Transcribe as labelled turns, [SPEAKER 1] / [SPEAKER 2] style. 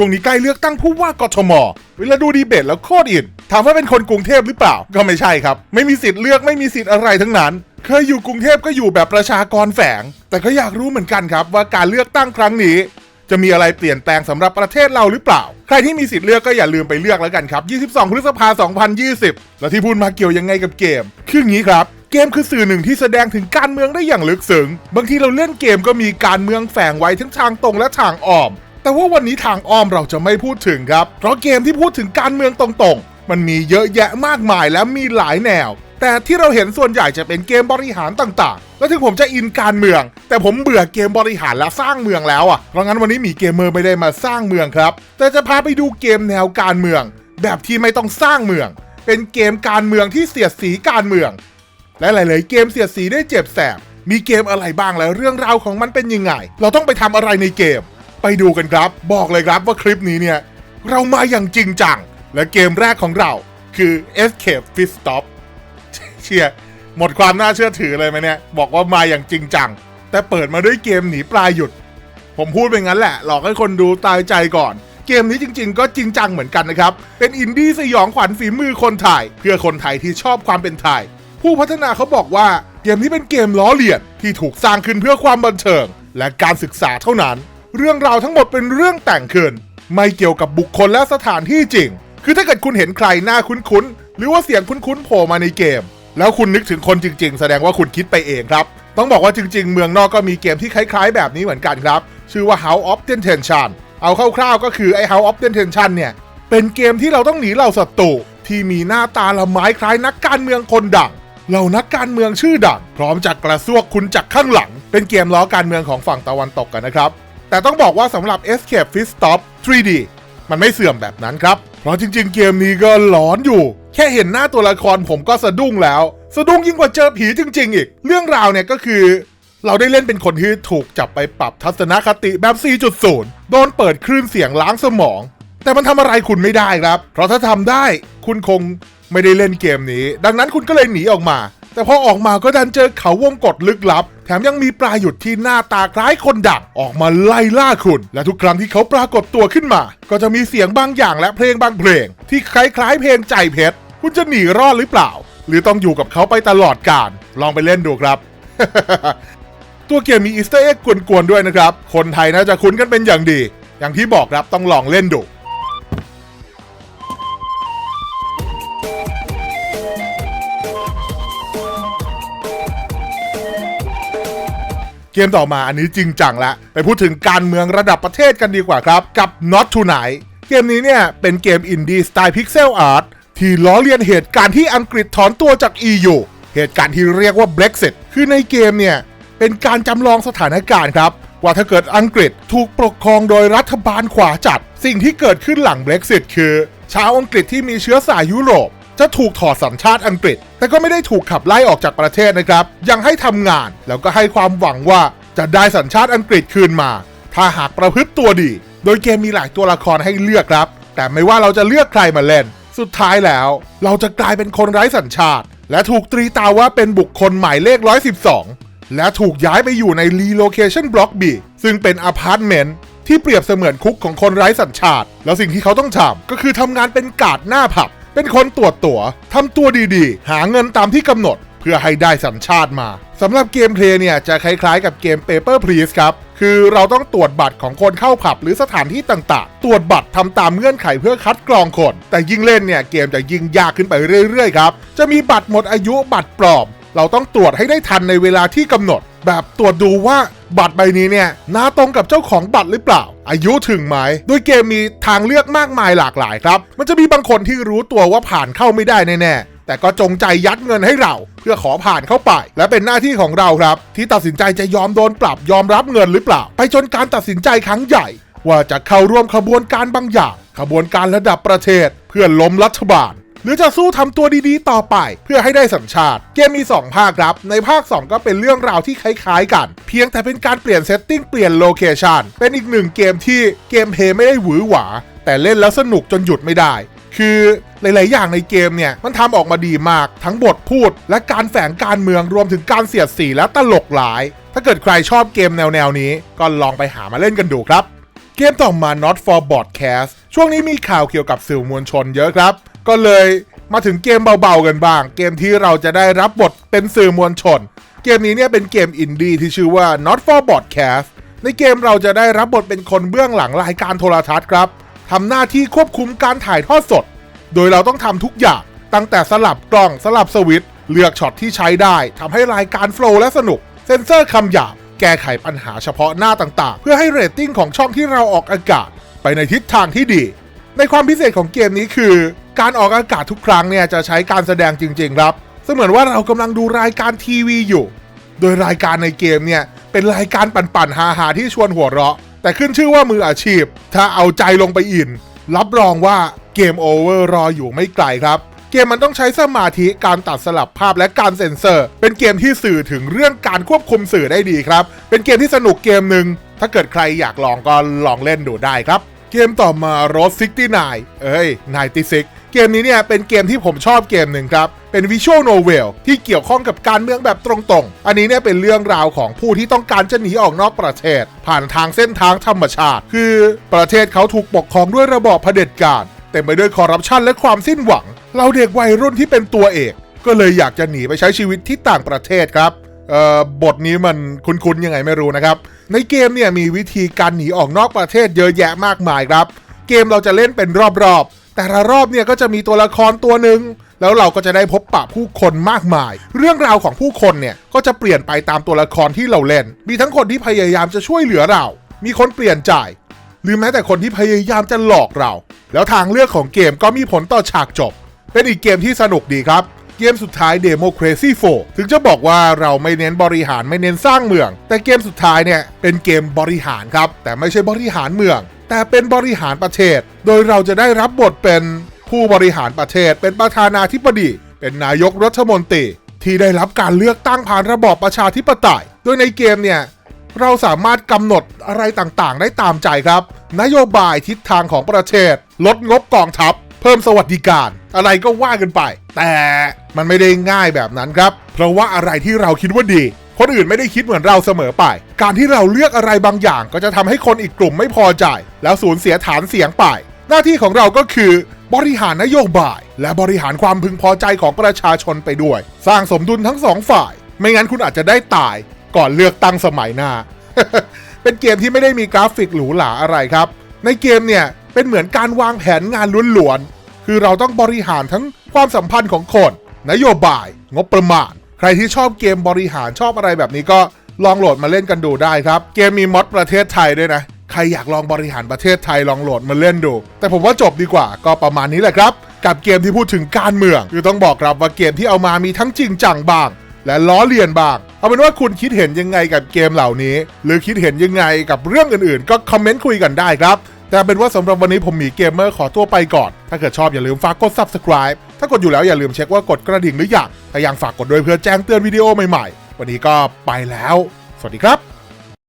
[SPEAKER 1] ช่วงนี้ใกล้เลือกตั้งผู้ว่ากทม เวลาดูดีเบตแล้วโคตรอินถามว่าเป็นคนกรุงเทพหรือเปล่า ก็ไม่ใช่ครับ ไม่มีสิทธิ์เลือกไม่มีสิทธิ์อะไรทั้งนั้น เคยอยู่กรุงเทพก็อยู่แบบประชากรแฝง แต่ก็อยากรู้เหมือนกันครับว่าการเลือกตั้งครั้งนี้ จะมีอะไรเปลี่ยนแปลงสำหรับประเทศเราหรือเปล่า ใครที่มีสิทธิ์เลือกก็อย่าลืมไปเลือกแล้วกันครับ 22 พฤษภาคม 2020 แล้วที่พูดมาเกี่ยวยังไงกับเกม คืออย่างนี้ครับเกมคือสื่อหนึ่งที่แสดงถึงการเมืองได้อย่างลึกซึ้ง บางทีเราเล่นเกมก็มีการเมืองแฝงไว้ทั้งทางตรงและทางอ้อม แต่ว่าวันนี้ทางอ้อมเราจะไม่พูดถึงครับ เพราะเกมที่พูดถึงการเมืองตรงๆ มันมีเยอะแยะมากมายและมีหลายแนว แต่ที่เราเห็นส่วนใหญ่จะเป็นเกมบริหารต่างๆ แล้วถึงผมจะอินการเมือง แต่ผมเบื่อเกมบริหารและสร้างเมืองแล้วอะ เพราะงั้นวันนี้มีเกมเมอร์ไม่ได้มาสร้างเมืองครับ แต่จะพาไปดูเกมแนวการเมือง แบบที่ไม่ต้องสร้างเมือง เป็นเกมการเมืองที่เสียดสีการเมือง และหลายๆเกมเสียดสีได้เจ็บแสบ มีเกมอะไรบ้างแล้วเรื่องราวของมันเป็นยังไง เราต้องไปทำอะไรในเกม ไปดูกันครับ บอกเลยครับว่าคลิปนี้เนี่ย เรามาอย่างจริงจัง และเกมแรกของเราคือ Escape Fist Stop เชียหมดความน่าเชื่อถือเลยไหมเนี่ย บอกว่ามาอย่างจริงจัง แต่เปิดมาด้วยเกมหนีปลายหยุด ผมพูดไปงั้นแหละ หลอกให้คนดูตายใจก่อน เกมนี้จริง ๆ ก็จริงจังเหมือนกันนะครับ เป็นอินดี้สยองขวัญฝีมือคนไทยเพื่อคนไทยที่ชอบความเป็นไทยผู้พัฒนาเขาบอกว่าเกมนี้เป็นเกมล้อเลียนที่ถูกสร้างขึ้นเพื่อความบันเทิง และการศึกษาเท่านั้น เรื่องราวทั้งหมดเป็นเรื่องแต่งขึ้น ไม่เกี่ยวกับบุคคลและสถานที่จริง คือถ้าเกิดคุณเห็นใครหน้าคุ้นๆ หรือว่าเสียงคุ้นๆโผล่มาในเกม แล้วคุณนึกถึงคนจริง ๆ แสดงว่าคุณคิดไปเองครับ ต้องบอกว่าจริง ๆ เมืองนอกก็มีเกมที่คล้ายๆ แบบนี้เหมือนกันครับ ชื่อว่า House of Detention เอาคร่าวๆ ก็คือไอ้ House of Detention เนี่ย เป็นเกมที่เราต้องหนีเหล่าศัตรูที่มีหน้าตาละไม้คล้ายนักการเมืองคนดังเหล่านักการเมืองชื่อดังพร้อมจากกระซวกคุณจากข้างหลัง เป็นเกมล้อการเมืองของฝั่งตะวันตกกันนะครับ แต่ต้องบอกว่าสำหรับ Escape Fist Stop 3D มันไม่เสื่อมแบบนั้นครับ เพราะจริงๆ เกมนี้ก็หลอนอยู่ แค่เห็นหน้าตัวละครผมก็สะดุ้งแล้ว สะดุ้งยิ่งกว่าเจอผีจริง ๆ อีก เรื่องราวเนี่ยก็คือ เราได้เล่นเป็นคนที่ถูกจับไปปรับทัศนคติแบบ 4.0 โดนเปิดคลื่นเสียงล้างสมอง แต่มันทำอะไรคุณไม่ได้ครับ เพราะถ้าทำได้คุณคงไม่ได้เล่นเกมนี้ ดังนั้นคุณก็เลยหนีออกมา แต่พอออกมาก็ดันเจอเขาวงกฏลึกลับ แถมยังมีปลาหยุดที่หน้าตาคล้ายคนดักออกมาไล่ล่าคุณ และทุกครั้งที่เขาปรากฏตัวขึ้นมา ก็จะมีเสียงบางอย่างและเพลงบางเพลง ที่คล้ายๆเพลงใจเพชร คุณจะหนีรอดหรือเปล่า หรือต้องอยู่กับเขาไปตลอดกาลลองไปเล่นดูครับตัวเกมมีอีสเตอร์เอ็กกวนๆด้วยนะครับ คนไทยน่าจะคุ้นกันเป็นอย่างดี อย่างที่บอกครับต้องลองเล่นดู เกมต่อมาอันนี้จริงจังละไปพูดถึงการเมืองระดับประเทศกันดีกว่าครับ กับ Not Tonight เกมนี้เนี่ยเป็นเกมอินดี้สไตล์พิกเซลอาร์ตที่ล้อเลียนเหตุการณ์ที่อังกฤษถอนตัวจาก EU เหตุการณ์ที่เรียกว่า Brexit คือในเกมเนี่ยเป็นการจำลองสถานการณ์ครับ ว่าถ้าเกิดอังกฤษถูกปกครองโดยรัฐบาลขวาจัด สิ่งที่เกิดขึ้นหลัง Brexit คือ ชาวอังกฤษที่มีเชื้อสายยุโรป จะถูกถอดสัญชาติอังกฤษ แต่ก็ไม่ได้ถูกขับไล่ออกจากประเทศนะครับ ยังให้ทำงานแล้วก็ให้ความหวังว่าจะได้สัญชาติอังกฤษคืนมา ถ้าหากประพฤติตัวดี โดยเกมมีหลายตัวละครให้เลือกครับ แต่ไม่ว่าเราจะเลือกใครมาเล่น สุดท้ายแล้ว เราจะกลายเป็นคนไร้สัญชาติ และถูกตรีตาว่าเป็นบุคคลหมายเลข 112 และถูกย้ายไปอยู่ใน Relocation Block B ซึ่งเป็นอพาร์ตเมนต์ที่เปรียบเสมือนคุกของคนไร้สัญชาติ แล้วสิ่งที่เขาต้องทำก็คือทำงานเป็นกาดหน้าผับ เป็นคนตรวจตัว๋วทำตัวดีๆ หาเงินตามที่กำหนด เพื่อให้ได้สัญชาติมาสำหรับเกมเพลย์เนี่ยจะคล้ายๆกับเกม Paper Please ครับ คือเราต้องตรวจบัตรของคนเข้าผับหรือสถานที่ต่างๆ ตรวจบัตรทำตามเงื่อนไขเพื่อคัดกรองคน แต่ยิ่งเล่นเนี่ยเกมจะยิ่งยากขึ้นไปเรื่อยๆครับ จะมีบัตรหมดอายุบัตรปลอม เราต้องตรวจให้ได้ทันในเวลาที่กำหนด แบบตรวจดูว่า บัตรใบนี้เนี่ยน่าตรงกับเจ้าของบัตรหรือเปล่า อายุถึงไหมโดยเกมมีทางเลือกมากมายหลากหลายครับ มันจะมีบางคนที่รู้ตัวว่าผ่านเข้าไม่ได้แน่ๆแต่ก็จงใจยัดเงินให้เรา เพื่อขอผ่านเข้าไป และเป็นหน้าที่ของเราครับ ที่ตัดสินใจจะยอมโดนปรับยอมรับเงินหรือเปล่า ไปจนการตัดสินใจครั้งใหญ่ ว่าจะเข้าร่วมขบวนการบางอย่าง ขบวนการระดับประเทศ เพื่อล้มรัฐบาล หรือจะสู้ทำตัวดีๆ ต่อไป เพื่อให้ได้สัญชาติ เกมมี 2 ภาคครับ ในภาค 2 ก็เป็นเรื่องราวที่คล้ายๆกัน เพียงแต่เป็นการเปลี่ยนเซตติ้งเปลี่ยนโลเคชันเป็นอีกหนึ่งเกมที่เกมเพย์ไม่ได้หวือหวา แต่เล่นแล้วสนุกจนหยุดไม่ได้ คือหลาย ๆ อย่างในเกมเนี่ย มันทำออกมาดีมาก ทั้งบทพูด และการแฝงการเมืองรวมถึงการเสียดสีและตลกหลาย ถ้าเกิดใครชอบเกมแนว ๆ นี้ ก็ลองไปหามาเล่นกันดูครับเกมต่อมา Not for Broadcast ช่วงนี้มีข่าวเกี่ยวกับสื่อมวลชนเยอะครับ ก็เลยมาถึงเกมเบาๆกันบ้าง เกมที่เราจะได้รับบทเป็นสื่อมวลชน เกมนี้เนี่ยเป็นเกมอินดี้ที่ชื่อว่า Not for Broadcast ในเกมเราจะได้รับบทเป็นคนเบื้องหลังรายการโทรทัศน์ครับทำหน้าที่ควบคุมการถ่ายทอดสด โดยเราต้องทำทุกอย่าง ตั้งแต่สลับกล้องสลับสวิตช์เลือกช็อตที่ใช้ได้ทำให้รายการโฟล์และสนุก เซ็นเซอร์คำหยาบแก้ไขปัญหาเฉพาะหน้าต่างๆ เพื่อให้เรตติ้งของช่องที่เราออกอากาศ ไปในทิศทางที่ดี ในความพิเศษของเกมนี้คือ การออกอากาศทุกครั้งเนี่ยจะใช้การแสดงจริง ๆ ครับ เสมือนว่าเรากำลังดูรายการทีวีอยู่ โดยรายการในเกมเนี่ยเป็นรายการปั่นๆฮาๆที่ชวนหัวเราะ แต่ขึ้นชื่อว่ามืออาชีพ ถ้าเอาใจลงไปอิน รับรองว่าเกมโอเวอร์รออยู่ไม่ไกลครับเกมมันต้องใช้สมาธิการตัดสลับภาพและการเซ็นเซอร์ เป็นเกมที่สื่อถึงเรื่องการควบคุมสื่อได้ดีครับ เป็นเกมที่สนุกเกมหนึ่งถ้าเกิดใครอยากลองก็ลองเล่นดูได้ครับ เกมต่อมา Road 69 เอ้ย 96 เกมนี้เนี่ยเป็นเกมที่ผมชอบเกมหนึ่งครับ เป็นวิชวลโนเวลที่เกี่ยวข้องกับการเมืองแบบตรงๆ อันนี้เนี่ยเป็นเรื่องราวของผู้ที่ต้องการจะหนีออกนอกประเทศ ผ่านทางเส้นทางธรรมชาติ คือประเทศเขาถูกปกครองด้วยระบอบเผด็จการเต็มไปด้วยคอร์รัปชันและความสิ้นหวัง เราเด็กวัยรุ่นที่เป็นตัวเอก ก็เลยอยากจะหนีไปใช้ชีวิตที่ต่างประเทศครับ บทนี้มันคุ้นๆยังไงไม่รู้นะครับ ในเกมเนี่ยมีวิธีการหนีออกนอกประเทศเยอะแยะมากมายครับ เกมเราจะเล่นเป็นรอบๆ แต่ละรอบเนี่ยก็จะมีตัวละครตัวหนึ่งแล้วเราก็จะได้พบปะผู้คนมากมาย เรื่องราวของผู้คนเนี่ยก็จะเปลี่ยนไปตามตัวละครที่เราเล่น มีทั้งคนที่พยายามจะช่วยเหลือเรา มีคนเปลี่ยนใจหรือแม้แต่คนที่พยายามจะหลอกเรา แล้วทางเลือกของเกมก็มีผลต่อฉากจบ เป็นอีกเกมที่สนุกดีครับ เกมสุดท้าย Democracy 4 ถึงจะบอกว่าเราไม่เน้นบริหารไม่เน้นสร้างเมือง แต่เกมสุดท้ายเนี่ยเป็นเกมบริหารครับ แต่ไม่ใช่บริหารเมือง แต่เป็นบริหารประเทศ โดยเราจะได้รับบทเป็นผู้บริหารประเทศ เป็นประธานาธิบดี เป็นนายกรัฐมนตรี ที่ได้รับการเลือกตั้งผ่านระบอบประชาธิปไตย โดยในเกมเนี่ยเราสามารถกำหนดอะไรต่างๆ ได้ตามใจครับ นโยบายทิศทางของประเทศ ลดงบกองทัพ เพิ่มสวัสดิการ อะไรก็ว่ากันไป แต่มันไม่ได้ง่ายแบบนั้นครับ เพราะว่าอะไรที่เราคิดว่าดี คนอื่นไม่ได้คิดเหมือนเราเสมอไป การที่เราเลือกอะไรบางอย่างก็จะทำให้คนอีกกลุ่มไม่พอใจ แล้วสูญเสียฐานเสียงไป หน้าที่ของเราก็คือบริหารนโยบาย และบริหารความพึงพอใจของประชาชนไปด้วย สร้างสมดุลทั้งสองฝ่าย ไม่งั้นคุณอาจจะได้ตาย ก่อนเลือกตั้งสมัยหน้า เป็นเกมที่ไม่ได้มีกราฟิกหรูหราอะไรครับ ในเกมเนี่ยเป็นเหมือนการวางแผนงานล้วน คือเราต้องบริหารทั้งความสัมพันธ์ของคน นโยบาย งบประมาณ ใครที่ชอบเกมบริหารชอบอะไรแบบนี้ก็ลองโหลดมาเล่นกันดูได้ครับ เกมมีมอดประเทศไทยด้วยนะ ใครอยากลองบริหารประเทศไทยลองโหลดมาเล่นดู แต่ผมว่าจบดีกว่าก็ประมาณนี้แหละครับ กับเกมที่พูดถึงการเมือง คือต้องบอกครับว่าเกมที่เอามามีทั้งจริงจังบ้าง และล้อเลียนบ้าง เอาเป็นว่าคุณคิดเห็นยังไงกับเกมเหล่านี้ หรือคิดเห็นยังไงกับเรื่องอื่นๆ ก็คอมเมนต์คุยกันได้ครับ แต่เป็นว่าสำหรับวันนี้ผมหมีเกมเมอร์ขอตัวไปก่อน ถ้าเกิดชอบอย่าลืมฝากกด subscribe ถ้ากดอยู่แล้วอย่าลืมเช็คว่ากดกระดิ่งหรือยังถ้ายังฝากกดด้วยเพื่อแจ้งเตือนวิดีโอใหม่ๆ วันนี้ก็ไปแล้ว สวัสดีครับ